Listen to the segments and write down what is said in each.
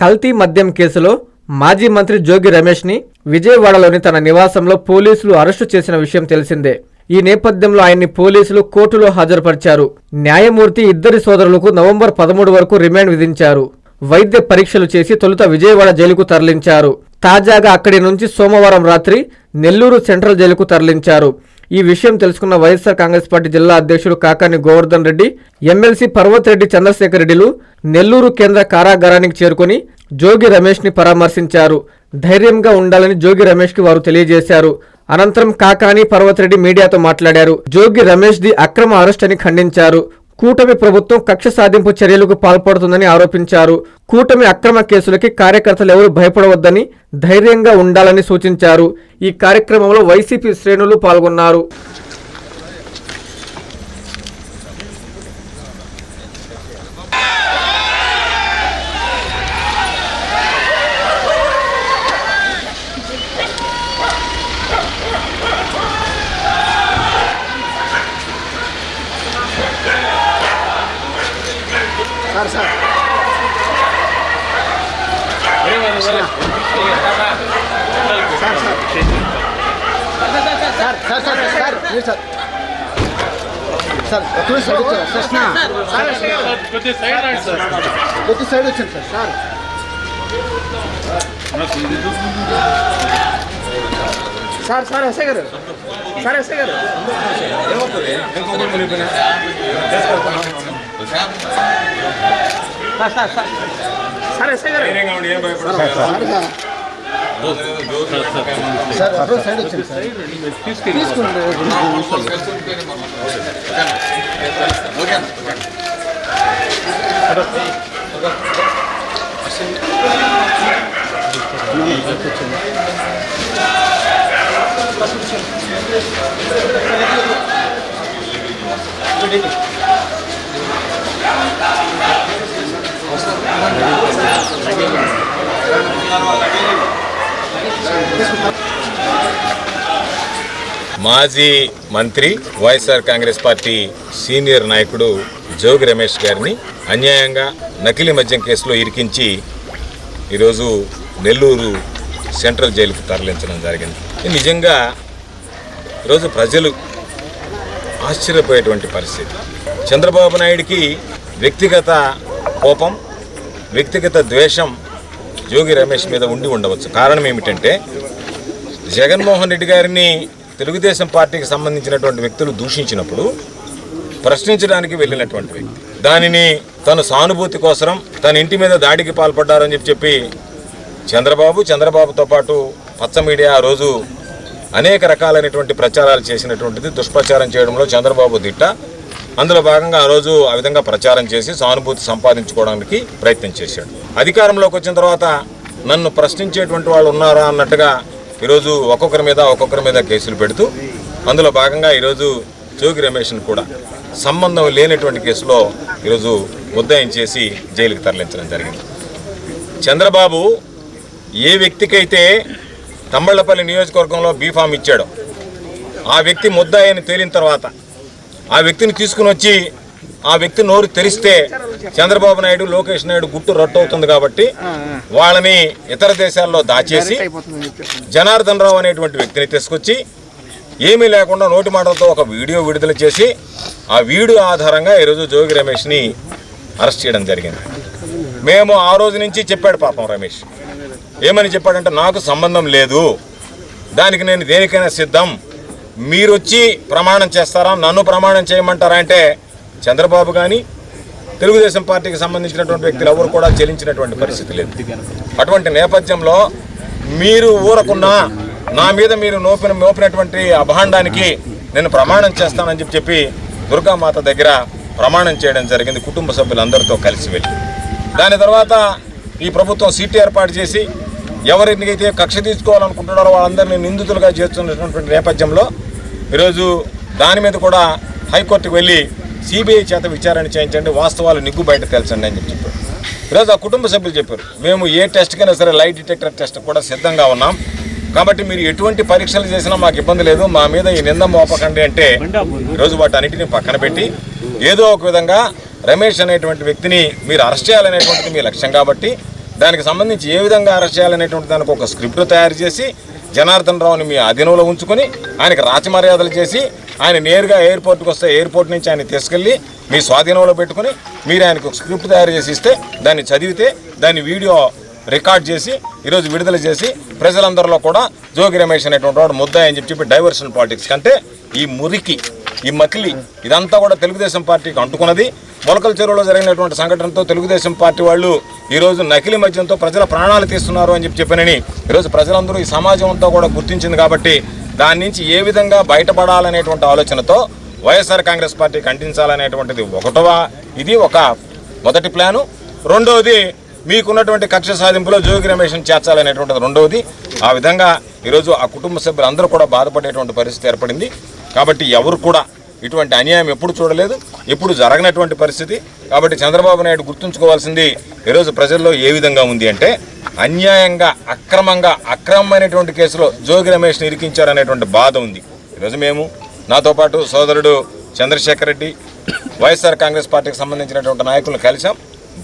కల్తీ మద్యం కేసులో మాజీ మంత్రి జోగి రమేష్ని విజయవాడలోని తన నివాసంలో పోలీసులు అరెస్టు చేసిన విషయం తెలిసిందే. ఈ నేపథ్యంలో ఆయన్ని పోలీసులు కోర్టులో హాజరుపరిచారు. న్యాయమూర్తి ఇద్దరి సోదరులకు నవంబర్ పదమూడు వరకు రిమాండ్ విధించారు. వైద్య పరీక్షలు చేసి తొలుత విజయవాడ జైలుకు తరలించారు. తాజాగా అక్కడి నుంచి సోమవారం రాత్రి నెల్లూరు సెంట్రల్ జైలుకు తరలించారు. ఈ విషయం తెలుసుకున్న వైఎస్ఆర్ కాంగ్రెస్ పార్టీ జిల్లా అధ్యక్షుడు కాకాని గోవర్ధన్ రెడ్డి ఎమ్మెల్సీ పర్వత్ రెడ్డి చంద్రశేఖర్ రెడ్డిలు నెల్లూరు కేంద్ర కారాగారానికి చేరుకొని జోగి రమేష్ని పరామర్శించారు. ధైర్యంగా ఉండాలని జోగి రమేష్కి వారు తెలియజేశారు. అనంతరం కాకాని పర్వత్ రెడ్డి మీడియాతో మాట్లాడారు. జోగి రమేష్ ది అక్రమ అరెస్ట్ అని ఖండించారు. కూటమి ప్రభుత్వం కక్ష సాధింపు చర్యలకు పాల్పడుతుందని ఆరోపించారు. కూటమి అక్రమ కేసులకి కార్యకర్తలు ఎవరు భయపడవద్దని ధైర్యంగా ఉండాలని సూచించారు. ఈ కార్యక్రమంలో వైసీపీ శ్రేణులు పాల్గొన్నారు. ఒక్క సైడ్ సార్ కొద్ది సైడ్ రండి సార్. కొద్ది సైడ్ వచ్చాను sir sir. Sir sir SI గారు. సార్ ఎస్ఐ గారు. Sir sir sir. Sir SI గారు. Sir sir. సార్ అటు సైడ్ వచ్చింది సార్ తీసుకోండి అవసరం మాజీ మంత్రి వైఎస్ఆర్ కాంగ్రెస్ పార్టీ సీనియర్ నాయకుడు జోగి రమేష్ గారిని అన్యాయంగా నకిలీ మద్యం కేసులో ఇరికించి ఈరోజు నెల్లూరు సెంట్రల్ జైలుకు తరలించడం జరిగింది. ఇది నిజంగా ఈరోజు ప్రజలు ఆశ్చర్యపోయేటువంటి పరిస్థితి. చంద్రబాబు నాయుడికి వ్యక్తిగత కోపం వ్యక్తిగత ద్వేషం జోగి రమేష్ మీద ఉండి ఉండవచ్చు. కారణం ఏమిటంటే జగన్మోహన్ రెడ్డి గారిని తెలుగుదేశం పార్టీకి సంబంధించినటువంటి వ్యక్తులు దూషించినప్పుడు ప్రశ్నించడానికి వెళ్ళినటువంటి వ్యక్తి. దానిని తన సానుభూతి కోసం తన ఇంటి మీద దాడికి పాల్పడ్డారని చెప్పి చెప్పి చంద్రబాబు చంద్రబాబుతో పాటు పచ్చ మీడియా ఆ రోజు అనేక రకాలైనటువంటి ప్రచారాలు చేసినటువంటిది దుష్ప్రచారం చేయడంలో చంద్రబాబు దిట్ట. అందులో భాగంగా ఆ రోజు ఆ విధంగా ప్రచారం చేసి సానుభూతి సంపాదించుకోవడానికి ప్రయత్నం చేశాడు. అధికారంలోకి వచ్చిన తర్వాత నన్ను ప్రశ్నించేటువంటి వాళ్ళు ఉన్నారా అన్నట్టుగా ఈరోజు ఒక్కొక్కరి మీద ఒక్కొక్కరి మీద కేసులు పెడుతూ అందులో భాగంగా ఈరోజు జోగి రమేష్ను కూడా సంబంధం లేనటువంటి కేసులో ఈరోజు ఉద్దయం చేసి జైలుకి తరలించడం జరిగింది. చంద్రబాబు ఏ వ్యక్తికైతే తమ్మళ్ళపల్లి నియోజకవర్గంలో బీఫామ్ ఇచ్చాడో ఆ వ్యక్తి ముద్దాయని తేలిన తర్వాత ఆ వ్యక్తిని తీసుకుని వచ్చి ఆ వ్యక్తి నోరు తెరిస్తే చంద్రబాబు నాయుడు లోకేష్ నాయుడు గుట్టు రట్టు అవుతుంది కాబట్టి వాళ్ళని ఇతర దేశాల్లో దాచేసి జనార్దన్ రావు అనేటువంటి వ్యక్తిని తీసుకొచ్చి ఏమీ లేకుండా నోటి మాటలతో ఒక వీడియో విడుదల చేసి ఆ వీడియో ఆధారంగా ఈరోజు జోగి రమేష్ని అరెస్ట్ చేయడం జరిగింది. మేము ఆ రోజు నుంచి చెప్పాడు పాపం రమేష్. ఏమని చెప్పాడంటే నాకు సంబంధం లేదు. దానికి నేను దేనికైనా సిద్ధం. మీరు వచ్చి ప్రమాణం చేస్తారా? నన్ను ప్రమాణం చేయమంటారా అంటే చంద్రబాబు కానీ తెలుగుదేశం పార్టీకి సంబంధించినటువంటి వ్యక్తులు ఎవరు కూడా చెల్లించినటువంటి పరిస్థితి లేదు. అటువంటి నేపథ్యంలో మీరు ఊరకున్నా నా మీద మీరు నోపిన మోపినటువంటి అభాండానికి నేను ప్రమాణం చేస్తానని చెప్పి చెప్పి దుర్గామాత దగ్గర ప్రమాణం చేయడం జరిగింది కుటుంబ సభ్యులందరితో కలిసి వెళ్ళి. దాని తర్వాత ఈ ప్రభుత్వం సీటు ఏర్పాటు చేసి ఎవరినికైతే కక్ష తీసుకోవాలనుకుంటున్నారో వాళ్ళందరినీ నిందితులుగా చేస్తున్నటువంటి నేపథ్యంలో ఈరోజు దాని మీద కూడా హైకోర్టుకు వెళ్ళి సిబిఐ చేత విచారణ చేయించండి. వాస్తవాలు నిగ్గు బయట తెలుసండి అని చెప్పి చెప్పారు. ఈరోజు ఆ కుటుంబ సభ్యులు చెప్పారు. మేము ఏ టెస్ట్కైనా సరే లైట్ డిటెక్టర్ టెస్ట్ కూడా సిద్ధంగా ఉన్నాం. కాబట్టి మీరు ఎటువంటి పరీక్షలు చేసినా మాకు ఇబ్బంది లేదు. మా మీద ఈ నింద మోపకండి అంటే ఈరోజు వాటి అన్నిటిని పక్కన పెట్టి ఏదో ఒక విధంగా రమేష్ అనేటువంటి వ్యక్తిని మీరు అరెస్ట్ చేయాలనేటువంటిది మీ లక్ష్యం కాబట్టి దానికి సంబంధించి ఏ విధంగా అరెస్ట్ చేయాలనేటువంటి దానికి ఒక స్క్రిప్ట్ తయారు చేసి జనార్దన్ రావుని మీ అధీనంలో ఉంచుకొని ఆయనకి రాచమర్యాదలు చేసి ఆయన నేరుగా ఎయిర్పోర్ట్కి వస్తే ఎయిర్పోర్ట్ నుంచి ఆయన తీసుకెళ్ళి మీ స్వాధీనంలో పెట్టుకుని మీరు ఆయనకు ఒక స్క్రిప్ట్ తయారు చేసి ఇస్తే దాన్ని చదివితే దాన్ని వీడియో రికార్డ్ చేసి ఈరోజు విడుదల చేసి ప్రజలందరిలో కూడా జోగి రమేష్ అనేటువంటి వాడు ముద్దాయి అని చెప్పి చెప్పి డైవర్షన్ పాలిటిక్స్ కంటే ఈ మురికి ఈ మకిలి ఇదంతా కూడా తెలుగుదేశం పార్టీకి అంటుకున్నది. మొలకల చెరువులో జరిగినటువంటి సంఘటనతో తెలుగుదేశం పార్టీ వాళ్ళు ఈరోజు నకిలీ మద్యంతో ప్రజల ప్రాణాలు తీస్తున్నారు అని చెప్పి చెప్పానని ఈరోజు ప్రజలందరూ ఈ సమాజం అంతా కూడా గుర్తించింది కాబట్టి దాని నుంచి ఏ విధంగా బయటపడాలనేటువంటి ఆలోచనతో వైఎస్ఆర్ కాంగ్రెస్ పార్టీ ఖండించాలనేటువంటిది ఒకటవ ఇది ఒక మొదటి ప్లాను. రెండవది మీకున్నటువంటి కక్ష సాధింపులో జోగి రమేష్ని చేర్చాలనేటువంటిది రెండవది ఆ విధంగా ఈరోజు ఆ కుటుంబ సభ్యులు అందరూ కూడా బాధపడేటువంటి పరిస్థితి ఏర్పడింది. కాబట్టి ఎవరు కూడా ఇటువంటి అన్యాయం ఎప్పుడు చూడలేదు ఎప్పుడు జరగనటువంటి పరిస్థితి. కాబట్టి చంద్రబాబు నాయుడు గుర్తుంచుకోవాల్సింది ఈరోజు ప్రజల్లో ఏ విధంగా ఉంది అంటే అన్యాయంగా అక్రమంగా అక్రమమైనటువంటి కేసులో జోగి రమేష్ని ఇరికించారనేటువంటి బాధ ఉంది. ఈరోజు మేము నాతో పాటు సోదరుడు చంద్రశేఖర్ రెడ్డి వైఎస్ఆర్ కాంగ్రెస్ పార్టీకి సంబంధించినటువంటి నాయకులను కలిసాం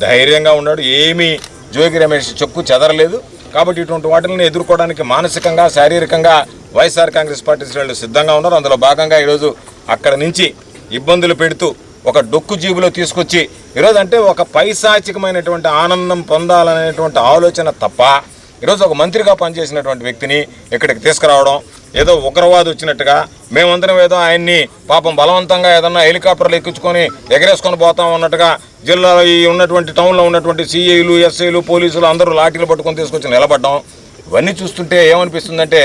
ధైర్యంగా ఉన్నాడు ఏమీ జోగి రమేష్ చెక్కు చెదరలేదు. కాబట్టి ఇటువంటి వాటిని ఎదుర్కోవడానికి మానసికంగా శారీరకంగా వైఎస్ఆర్ కాంగ్రెస్ పార్టీ శ్రేణులు సిద్ధంగా ఉన్నారు. అందులో భాగంగా ఈరోజు అక్కడ నుంచి ఇబ్బందులు పెడుతూ ఒక డొక్కు జీబులో తీసుకొచ్చి ఈరోజు అంటే ఒక పైశాచికమైనటువంటి ఆనందం పొందాలనేటువంటి ఆలోచన తప్ప ఈరోజు ఒక మంత్రిగా పనిచేసినటువంటి వ్యక్తిని ఇక్కడికి తీసుకురావడం ఏదో ఉగ్రవాది వచ్చినట్టుగా మేమందరం ఏదో ఆయన్ని పాపం బలవంతంగా ఏదన్నా హెలికాప్టర్లు ఎక్కించుకొని ఎగరేసుకొని పోతాం అన్నట్టుగా జిల్లాలో ఈ ఉన్నటువంటి టౌన్లో ఉన్నటువంటి సీఐలు ఎస్ఐలు పోలీసులు అందరూ లాఠీలు పట్టుకొని తీసుకొచ్చి నిలబడ్డం. ఇవన్నీ చూస్తుంటే ఏమనిపిస్తుందంటే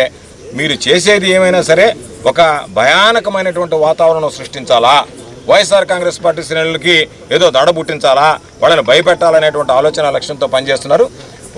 మీరు చేసేది ఏమైనా సరే ఒక భయానకమైనటువంటి వాతావరణం సృష్టించాలా? వైఎస్ఆర్ కాంగ్రెస్ పార్టీ శ్రేణులకి ఏదో దడ పుట్టించాలా? వాళ్ళని భయపెట్టాలనేటువంటి ఆలోచన లక్ష్యంతో పనిచేస్తున్నారు.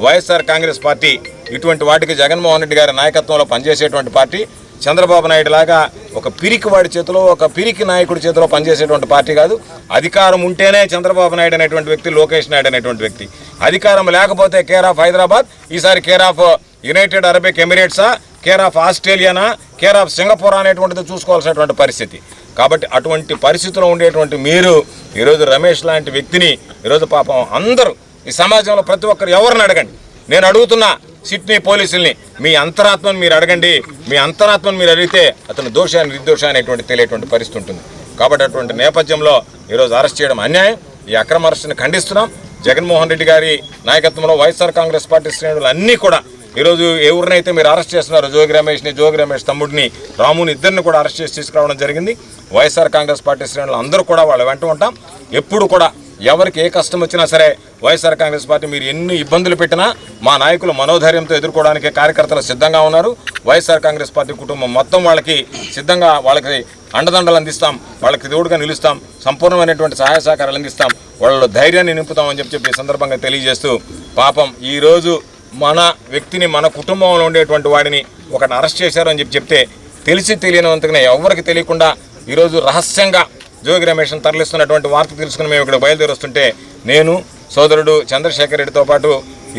వైఎస్ఆర్ కాంగ్రెస్ పార్టీ ఇటువంటి వాటికి జగన్మోహన్ రెడ్డి గారి నాయకత్వంలో పనిచేసేటువంటి పార్టీ చంద్రబాబు నాయుడు లాగా ఒక పిరికి వాడి చేతిలో ఒక పిరికి నాయకుడి చేతిలో పనిచేసేటువంటి పార్టీ కాదు. అధికారం ఉంటేనే చంద్రబాబు నాయుడు అనేటువంటి వ్యక్తి లోకేష్ నాయుడు అనేటువంటి వ్యక్తి. అధికారం లేకపోతే కేర్ ఆఫ్ హైదరాబాద్ ఈసారి కేర్ ఆఫ్ యునైటెడ్ అరబిక్ ఎమిరేట్సా? కేర్ ఆఫ్ ఆస్ట్రేలియానా కేర్ ఆఫ్ సింగపూర్ అనేటువంటిది చూసుకోవాల్సినటువంటి పరిస్థితి. కాబట్టి అటువంటి పరిస్థితిలో ఉండేటువంటి మీరు ఈరోజు రమేష్ లాంటి వ్యక్తిని ఈరోజు పాపం అందరూ ఈ సమాజంలో ప్రతి ఒక్కరు ఎవరిని అడగండి? నేను అడుగుతున్నా సిడ్నీ పోలీసుల్ని మీ అంతరాత్మను మీరు అడగండి. మీ అంతరాత్మను మీరు అడిగితే అతను దోష నిర్దోష అనేటువంటి తెలియటువంటి పరిస్థితి ఉంటుంది. కాబట్టి అటువంటి నేపథ్యంలో ఈరోజు అరెస్ట్ చేయడం అన్యాయం. ఈ అక్రమ అరెస్టుని ఖండిస్తున్నాం. జగన్మోహన్ రెడ్డి గారి నాయకత్వంలో వైఎస్ఆర్ కాంగ్రెస్ పార్టీ శ్రేణులు అన్నీ కూడా ఈరోజు ఎవరినైతే మీరు అరెస్ట్ చేస్తున్నారో జోగి రమేష్ని జోగి రమేష్ తమ్ముడిని రాముని ఇద్దరిని కూడా అరెస్ట్ చేసి తీసుకురావడం జరిగింది. వైఎస్ఆర్ కాంగ్రెస్ పార్టీ శ్రేణులు అందరూ కూడా వాళ్ళ వెంట ఉంటాం. ఎప్పుడు కూడా ఎవరికి ఏ కష్టం వచ్చినా సరే వైఎస్ఆర్ కాంగ్రెస్ పార్టీ మీరు ఎన్ని ఇబ్బందులు పెట్టినా మా నాయకులు మనోధైర్యంతో ఎదుర్కోవడానికి కార్యకర్తలు సిద్ధంగా ఉన్నారు. వైఎస్ఆర్ కాంగ్రెస్ పార్టీ కుటుంబం మొత్తం వాళ్ళకి సిద్ధంగా వాళ్ళకి అండదండలు అందిస్తాం. వాళ్ళకి దేవుడుగా నిలుస్తాం. సంపూర్ణమైనటువంటి సహాయ సహకారాలు అందిస్తాం. వాళ్ళలో ధైర్యాన్ని నింపుతామని చెప్పి చెప్పి సందర్భంగా తెలియజేస్తూ పాపం ఈరోజు మన వ్యక్తిని మన కుటుంబంలో ఉండేటువంటి వాడిని ఒకటి అరెస్ట్ చేశారని చెప్పి చెప్తే తెలిసి తెలియనంతగా ఎవరికి తెలియకుండా ఈరోజు రహస్యంగా జోగి రమేష్ను తరలిస్తున్నటువంటి వార్త తెలుసుకుని మేము ఇక్కడ బయలుదేరుస్తుంటే నేను సోదరుడు చంద్రశేఖర్ రెడ్డితో పాటు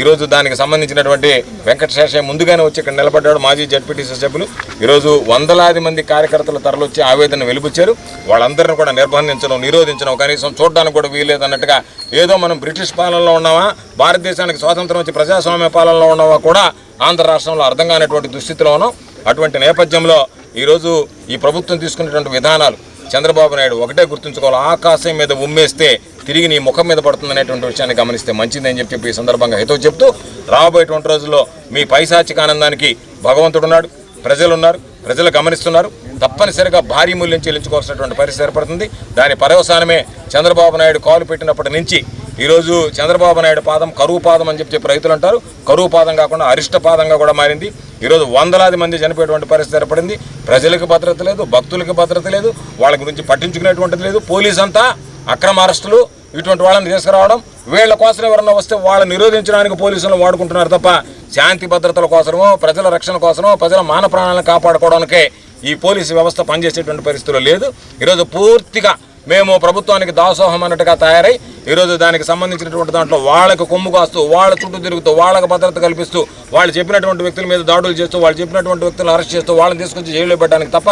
ఈరోజు దానికి సంబంధించినటువంటి వెంకటశేషయ్య ముందుగానే వచ్చి ఇక్కడ నిలబడ్డాడు. మాజీ జడ్పీటీసీ సభ్యులు. ఈరోజు వందలాది మంది కార్యకర్తలు తరలొచ్చి ఆవేదన వెలిబుచ్చారు వాళ్ళందరిని కూడా నిర్బంధించడం నిరోధించడం కనీసం చూడడానికి కూడా వీల్లేదన్నట్టుగా ఏదో మనం బ్రిటిష్ పాలనలో ఉన్నామా భారతదేశానికి స్వాతంత్రం వచ్చి ప్రజాస్వామ్య పాలనలో ఉన్నామా కూడా ఆంధ్ర రాష్ట్రంలో అర్థం కానటువంటి దుస్థితిలో ఉన్నాం. అటువంటి నేపథ్యంలో ఈరోజు ఈ ప్రభుత్వం తీసుకున్నటువంటి విధానాలు చంద్రబాబు నాయుడు ఒకటే గుర్తుంచుకోవాలి ఆకాశం మీద ఉమ్మేస్తే తిరిగి నీ ముఖం మీద పడుతుందనేటువంటి విషయాన్ని గమనిస్తే మంచిదని చెప్పి చెప్పి ఈ సందర్భంగా హితవు చెప్తూ రాబోయేటువంటి రోజుల్లో మీ పైశాచిక ఆనందానికి భగవంతుడు ఉన్నాడు ప్రజలు ఉన్నారు ప్రజలు గమనిస్తున్నారు. తప్పనిసరిగా భారీ మూల్యం చెల్లించుకోవాల్సినటువంటి పరిస్థితి ఏర్పడుతుంది. దాని పర్యవసానమే చంద్రబాబు నాయుడు కాలు పెట్టినప్పటి నుంచి ఈరోజు చంద్రబాబు నాయుడు పాదం కరువు పాదం అని చెప్పి చెప్పి రైతులు అంటారు. కరువు పాదం కాకుండా అరిష్ట పాదంగా కూడా మారింది. ఈరోజు వందలాది మంది చనిపోయేటువంటి పరిస్థితి ఏర్పడింది. ప్రజలకు భద్రత లేదు భక్తులకు భద్రత లేదు వాళ్ళ గురించి పట్టించుకునేటువంటిది లేదు. పోలీస్ అంతా అక్రమ అరెస్టులు ఇటువంటి వాళ్ళని తీసుకురావడం వీళ్ళ కోసం ఎవరన్నా వస్తే వాళ్ళని నిరోధించడానికి పోలీసులను వాడుకుంటున్నారు తప్ప శాంతి భద్రతల కోసమో ప్రజల రక్షణ కోసమో ప్రజల మాన ప్రాణాలను కాపాడుకోవడానికే ఈ పోలీసు వ్యవస్థ పనిచేసేటువంటి పరిస్థితులు లేదు. ఈరోజు పూర్తిగా మేము ప్రభుత్వానికి దాసోహం అన్నట్టుగా తయారై ఈరోజు దానికి సంబంధించినటువంటి దాంట్లో వాళ్ళకు కొమ్ము కాస్తూ వాళ్ళ చుట్టూ తిరుగుతూ వాళ్ళకు భద్రత కల్పిస్తూ వాళ్ళు చెప్పినటువంటి వ్యక్తుల మీద దాడులు చేస్తూ వాళ్ళు చెప్పినటువంటి వ్యక్తులను అరెస్ట్ చేస్తూ వాళ్ళని తీసుకొచ్చి జైల్లో పెట్టడానికి తప్ప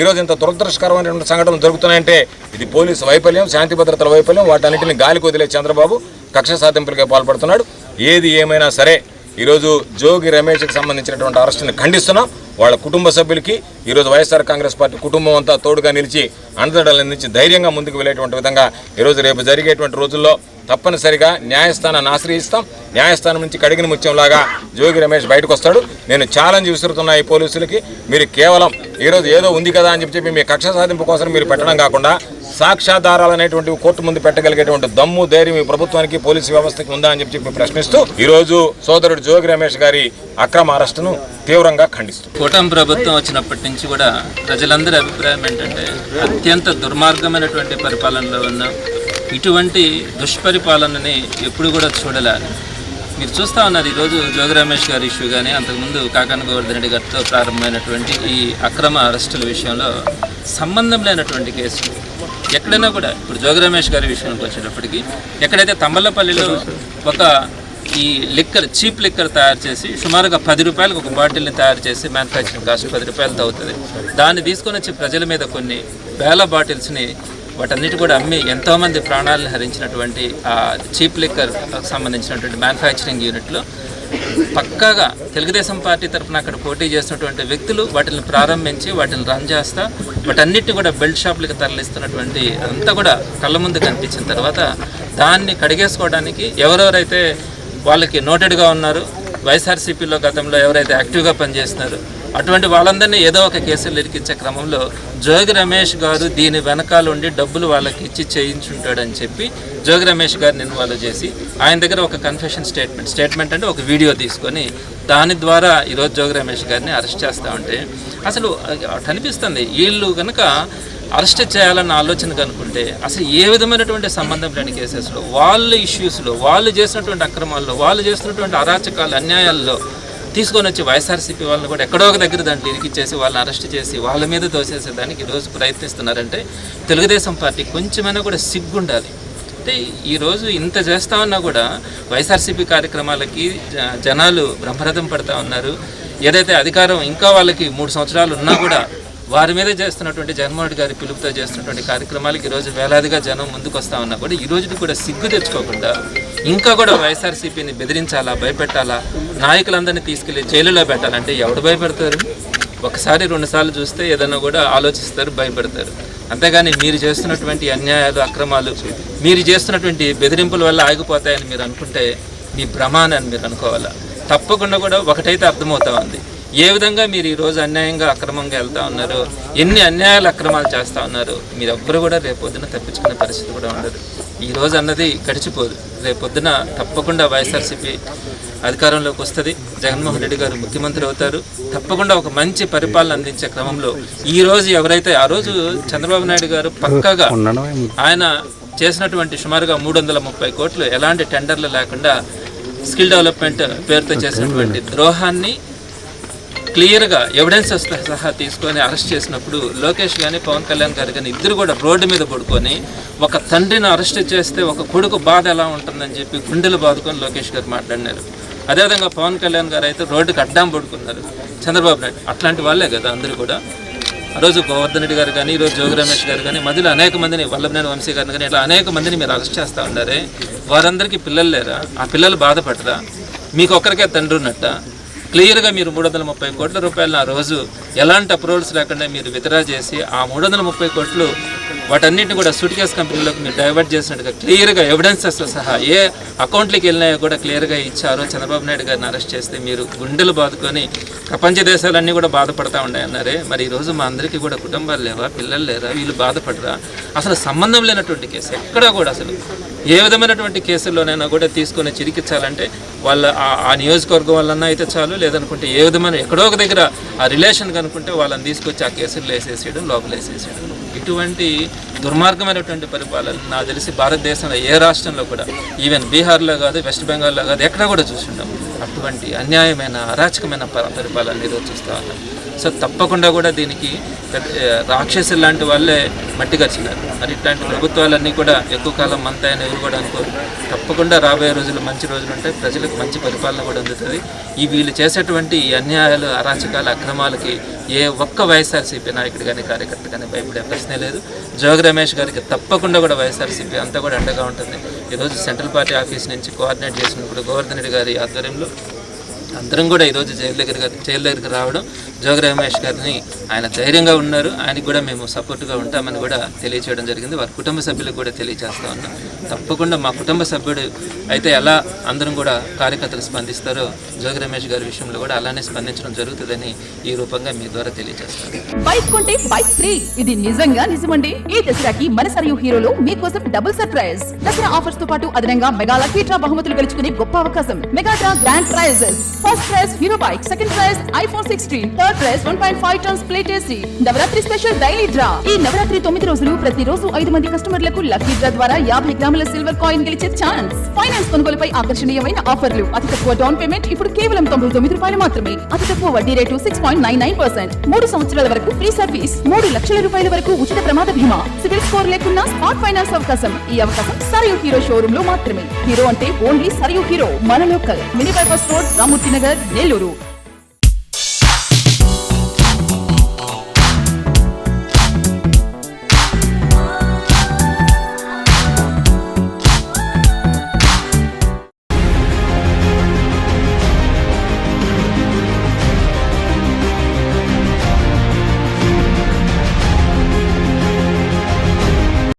ఈరోజు ఇంత దురదృష్టకరమైనటువంటి సంఘటనలు జరుగుతున్నాయంటే ఇది పోలీసు వైఫల్యం శాంతి భద్రతల వైఫల్యం వాటన్నిటిని గాలికి వదిలే చంద్రబాబు కక్ష సాధింపులకే పాల్పడుతున్నాడు. ఏది ఏమైనా సరే ఈరోజు జోగి రమేష్కి సంబంధించినటువంటి అరెస్టుని ఖండిస్తున్నాం. వాళ్ళ కుటుంబ సభ్యులకి ఈరోజు వైఎస్ఆర్ కాంగ్రెస్ పార్టీ కుటుంబం అంతా తోడుగా నిలిచి అండదండలు అందించి ధైర్యంగా ముందుకు వెళ్ళేటువంటి విధంగా ఈరోజు రేపు జరిగేటువంటి రోజుల్లో తప్పనిసరిగా న్యాయస్థానాన్ని ఆశ్రయిస్తాం. న్యాయస్థానం నుంచి కడిగిన ముత్యంలాగా జోగి రమేష్ బయటకు వస్తాడు. నేను ఛాలెంజ్ విసురుతున్నా ఈ పోలీసులకి మీరు కేవలం ఈరోజు ఏదో ఉంది కదా అని చెప్పి చెప్పి మీ కక్ష సాధింపు కోసం మీరు పెట్టడం కాకుండా సాక్ష్యాధారాలు అనేటువంటివి కోర్టు ముందు పెట్టగలిగేటువంటి దమ్ము ధైర్యం ఈ ప్రభుత్వానికి పోలీసు వ్యవస్థకి ఉందా అని చెప్పి చెప్పి ప్రశ్నిస్తూ ఈరోజు సోదరుడు జోగి రమేష్ గారి అక్రమ అరెస్టును తీవ్రంగా ఖండిస్తూ. కూటమి ప్రభుత్వం వచ్చినప్పటి నుంచి కూడా ప్రజలందరి అభిప్రాయం ఏంటంటే అత్యంత దుర్మార్గమైనటువంటి పరిపాలనలో ఉన్న ఇటువంటి దుష్పరిపాలనని ఎప్పుడు కూడా చూడలేదు మీరు చూస్తూ ఉన్నారు ఈరోజు జోగి రమేష్ గారి ఇష్యూ కానీ అంతకుముందు కాకాన గోవర్ధన్ రెడ్డి గారితో ప్రారంభమైనటువంటి ఈ అక్రమ అరెస్టుల విషయంలో సంబంధం లేనటువంటి కేసులు ఎక్కడైనా కూడా ఇప్పుడు జోగి రమేష్ గారి విషయానికి వచ్చేటప్పటికి ఎక్కడైతే తమ్మలపల్లిలో ఒక ఈ లిక్కర్ చీప్ లిక్కర్ తయారు చేసి సుమారుగా పది రూపాయలకు ఒక బాటిల్ని తయారు చేసి మ్యానుఫ్యాక్చరింగ్ కాస్ట్ పది రూపాయలతో అవుతుంది. దాన్ని తీసుకొని వచ్చి ప్రజల మీద కొన్ని వేల బాటిల్స్ని వాటన్నిటి కూడా అమ్మి ఎంతోమంది ప్రాణాలను హరించినటువంటి ఆ చీప్ లిక్కర్ సంబంధించినటువంటి మ్యానుఫ్యాక్చరింగ్ యూనిట్లో పక్కాగా తెలుగుదేశం పార్టీ తరఫున అక్కడ పోటీ చేస్తున్నటువంటి వ్యక్తులు వాటిని ప్రారంభించి వాటిని రన్ చేస్తా వాటన్నిటిని కూడా బెల్ట్ షాపులకు తరలిస్తున్నటువంటి అంతా కూడా కళ్ళ ముందు కనిపించిన తర్వాత దాన్ని కడిగేసుకోవడానికి ఎవరెవరైతే వాళ్ళకి నోటెడ్గా ఉన్నారు వైఎస్ఆర్సీపీలో గతంలో ఎవరైతే యాక్టివ్గా పనిచేస్తున్నారు అటువంటి వాళ్ళందరినీ ఏదో ఒక కేసులు ఇరికించే క్రమంలో జోగి రమేష్ గారు దీని వెనకాల ఉండి డబ్బులు వాళ్ళకి ఇచ్చి చేయించుంటాడని చెప్పి జోగి రమేష్ గారిని ఇన్వాల్వ్ చేసి ఆయన దగ్గర ఒక కన్ఫెషన్ స్టేట్మెంట్ స్టేట్మెంట్ అంటే ఒక వీడియో తీసుకొని దాని ద్వారా ఈరోజు జోగి రమేష్ గారిని అరెస్ట్ చేస్తా ఉంటే అసలు అటు అనిపిస్తుంది. వీళ్ళు కనుక అరెస్ట్ చేయాలన్న ఆలోచన కనుకుంటే అసలు ఏ విధమైనటువంటి సంబంధం లేని కేసెస్లో వాళ్ళ ఇష్యూస్లో వాళ్ళు చేసినటువంటి అక్రమాల్లో వాళ్ళు చేసినటువంటి అరాచకాలు అన్యాయాల్లో తీసుకొని వచ్చి వైఎస్ఆర్సీపీ వాళ్ళని కూడా ఎక్కడో ఒక దగ్గర దాంట్లో ఇరికిచ్చేసి వాళ్ళని అరెస్ట్ చేసి వాళ్ళ మీద దోసేసేదానికి ఈరోజు ప్రయత్నిస్తున్నారంటే తెలుగుదేశం పార్టీ కొంచెమైనా కూడా సిగ్గుండాలి. అంటే ఈరోజు ఇంత చేస్తా ఉన్నా కూడా వైఎస్ఆర్సీపీ కార్యక్రమాలకి జ- జనాలు బ్రహ్మరథం పడతా ఉన్నారు. ఏదైతే అధికారం ఇంకా వాళ్ళకి మూడు సంవత్సరాలు ఉన్నా కూడా వారి మీద చేస్తున్నటువంటి జగన్మోహన్ రెడ్డి గారి పిలుపుతో చేస్తున్నటువంటి కార్యక్రమాలకి ఈరోజు వేలాదిగా జనం ముందుకు వస్తా ఉన్నా కూడా ఈ రోజుకి కూడా సిగ్గు తెచ్చుకోకుండా ఇంకా కూడా వైఎస్ఆర్సీపీని బెదిరించాలా భయపెట్టాలా నాయకులందరినీ తీసుకెళ్ళి జైలులో పెట్టాలంటే ఎవడు భయపెడతారు? ఒకసారి రెండుసార్లు చూస్తే ఏదైనా కూడా ఆలోచిస్తారు భయపెడతారు. అంతేగాని మీరు చేస్తున్నటువంటి అన్యాయాలు అక్రమాలు మీరు చేస్తున్నటువంటి బెదిరింపుల వల్ల ఆగిపోతాయని మీరు అనుకుంటే మీ భ్రమాన్ని అని మీరు అనుకోవాలా? తప్పకుండా కూడా ఒకటైతే అర్థమవుతా ఉంది. ఏ విధంగా మీరు ఈరోజు అన్యాయంగా అక్రమంగా వెళ్తా ఉన్నారు ఎన్ని అన్యాయాలు అక్రమాలు చేస్తూ ఉన్నారు మీరు ఎవ్వరు కూడా రేపొద్దున తప్పించుకునే పరిస్థితి కూడా ఉండదు. ఈ రోజు అన్నది గడిచిపోదు. రేపొద్దున తప్పకుండా వైఎస్ఆర్సీపీ అధికారంలోకి వస్తుంది. జగన్మోహన్ రెడ్డి గారు ముఖ్యమంత్రి అవుతారు. తప్పకుండా ఒక మంచి పరిపాలన అందించే క్రమంలో ఈ రోజు ఎవరైతే ఆ రోజు చంద్రబాబు నాయుడు గారు పక్కగా ఆయన చేసినటువంటి సుమారుగా మూడు వందల ముప్పై కోట్లు ఎలాంటి టెండర్లు లేకుండా స్కిల్ డెవలప్మెంట్ పేరుతో చేసినటువంటి ద్రోహాన్ని క్లియర్గా ఎవిడెన్స్ సహా తీసుకొని అరెస్ట్ చేసినప్పుడు లోకేష్ కానీ పవన్ కళ్యాణ్ గారు కానీ ఇద్దరు కూడా రోడ్డు మీద పడుకొని ఒక తండ్రిని అరెస్ట్ చేస్తే ఒక కొడుకు బాధ ఎలా ఉంటుందని చెప్పి గుండెలు బాదుకొని లోకేష్ గారు మాట్లాడినారు. అదేవిధంగా పవన్ కళ్యాణ్ గారు అయితే రోడ్డుకి అడ్డం పడుకున్నారు. చంద్రబాబు నాయుడు అట్లాంటి వాళ్ళే కదా అందరూ కూడా. ఆ రోజు గోవర్ధన్ రెడ్డి గారు కానీ ఈరోజు జోగి రమేష్ గారు కానీ మధ్యలో అనేక మందిని వల్లభనేని వంశీ గారిని కానీ ఇట్లా అనేక మందిని మీరు అరెస్ట్ చేస్తూ ఉన్నారే వారందరికీ పిల్లలు లేరా? ఆ పిల్లలు బాధపడరా? మీకు ఒక్కరికే తండ్రి ఉన్నట్ట? క్లియర్గా మీరు మూడు వందల ముప్పై కోట్ల రూపాయలు ఆ రోజు ఎలాంటి అప్రూవల్స్ లేకుండా మీరు విత్డ్రా చేసి ఆ మూడు వందల ముప్పై కోట్లు వాటన్నిటిని కూడా సూట్ కేస్ కంపెనీలోకి మీరు డైవర్ట్ చేసినట్టుగా క్లియర్గా ఎవిడెన్సెస్ సహా ఏ అకౌంట్లకి వెళ్ళినాయో కూడా క్లియర్గా ఇచ్చారో చంద్రబాబు నాయుడు గారిని అరెస్ట్ చేస్తే మీరు గుండెలు బాదుకొని ప్రపంచ దేశాలన్నీ కూడా బాధపడతా ఉన్నాయన్నారే. మరి ఈ రోజు మా అందరికీ కూడా కుటుంబాలు లేవా? పిల్లలు లేరా? వీళ్ళు బాధపడరా? అసలు సంబంధం లేనటువంటి కేసు ఎక్కడా కూడా అసలు ఏ విధమైనటువంటి కేసుల్లోనైనా కూడా తీసుకొని చిరికిచ్చాలంటే వాళ్ళ ఆ- ఆ నియోజకవర్గం వాళ్ళన్నా అయితే చాలు లేదనుకుంటే ఏ విధమైన ఎక్కడో ఒక దగ్గర ఆ రిలేషన్ కనుకుంటే వాళ్ళని తీసుకొచ్చి ఆ కేసులు వేసేసేయడం లోపల వేసేసేయడం ఇటువంటి దుర్మార్గమైనటువంటి పరిపాలన నాకు తెలిసి భారతదేశంలో ఏ రాష్ట్రంలో కూడా ఈవెన్ బీహార్లో కాదు వెస్ట్ బెంగాల్లో కాదు ఎక్కడ కూడా చూసిండాం అటువంటి అన్యాయమైన అరాచకమైన పరిపాలన ఈరోజు చూస్తూ ఉన్నాం. సో తప్పకుండా కూడా దీనికి రాక్షసులు లాంటి వాళ్ళే మట్టి గరిచినారు మరి ఇట్లాంటి ప్రభుత్వాలన్నీ కూడా ఎక్కువ కాలం మంతాయని ఎవరు కూడా అనుకోరు. తప్పకుండా రాబోయే రోజులు మంచి రోజులు ఉంటాయి ప్రజలకు మంచి పరిపాలన కూడా అందుతుంది. ఈ వీళ్ళు చేసేటువంటి ఈ అన్యాయాలు అరాచకాలు అక్రమాలకి ఏ ఒక్క వైఎస్ఆర్సీపీ నాయకుడు కానీ కార్యకర్త కానీ భయపడే ప్రశ్నే లేదు. జోగి రమేష్ గారికి తప్పకుండా కూడా వైఎస్ఆర్సీపీ అంతా కూడా అండగా ఉంటుంది. ఈరోజు సెంట్రల్ పార్టీ ఆఫీస్ నుంచి కోఆర్డినేట్ చేసినప్పుడు గోవర్ధన్ రెడ్డి గారి ఆధ్వర్యంలో అందరం కూడా ఈరోజు జైలు దగ్గర జైలు దగ్గరికి రావడం జోగి రమేష్ గారిని ఆయన ధైర్యంగా ఉన్నారు. ఆయనకి కూడా మేము సపోర్ట్గా ఉంటామని కూడా తెలియచేయడం జరిగింది. వారి కుటుంబ సభ్యులకు కూడా తెలియజేస్తా ఉన్నాం. తప్పకుండా మా కుటుంబ సభ్యుడు అయితే ఎలా అందరం కూడా కార్యకర్తలు స్పందిస్తారో జోగి రమేష్ గారి విషయంలో కూడా అలానే స్పందించడం జరుగుతుందని ఈ రూపంగా మీ ద్వారా తెలియజేస్తాను బైక్ కొంటే బైక్ ఫ్రీ. ఇది నిజంగా నిజమండి. ఈ దసరాకి మన సరియు హీరోలో మీకోసం డబుల్ సర్ప్రైజ్. దసరా ఆఫర్స్తో పాటు అదనంగా మెగా లక్కీ డ్రా బహుమతులు గెలుచుకునే గొప్ప అవకాశం. Mega draw grand prizes. First prize Hero bike second prize iPhone sixteen. Third prize one point five tons plate AC Navaratri special daily draw ఈ నవరాత్రి తొమ్మిది రోజులు ప్రతి రోజు ఐదు మంది కస్టమర్లకు లక్కీ డ్రా ద్వారా యాభై గ్రాముల సిల్వర్ కాయిన్ గెలిచే ఛాన్స్ ఫైనాన్స్ కొనుగోలుపై ఆకర్షణీయమైన ఆఫర్లు అతి తక్కువ డౌన్ పేమెంట్ ఇప్పుడు కేవలం తొంభై తొమ్మిది రూపాయలు మాత్రమే. అతి తక్కువ వడ్డీ rate six point nine nine percent మూడు సంవత్సరాల వరకు ఫ్రీ సర్వీస్ మూడు లక్షల రూపాయల వరకు ఉచిత ప్రమాద బీమా. సివిల్ స్కోర్ లేకున్నా స్మార్ట్ ఫైనాన్స్ అవకాశం. ఈ అవకాశం సరియు హీరో షోరూమ్లో మాత్రమే. హీరో అంటే ఓన్లీ సరియు హీరో మన local mini bypass road Ramurthy Nagar Nellore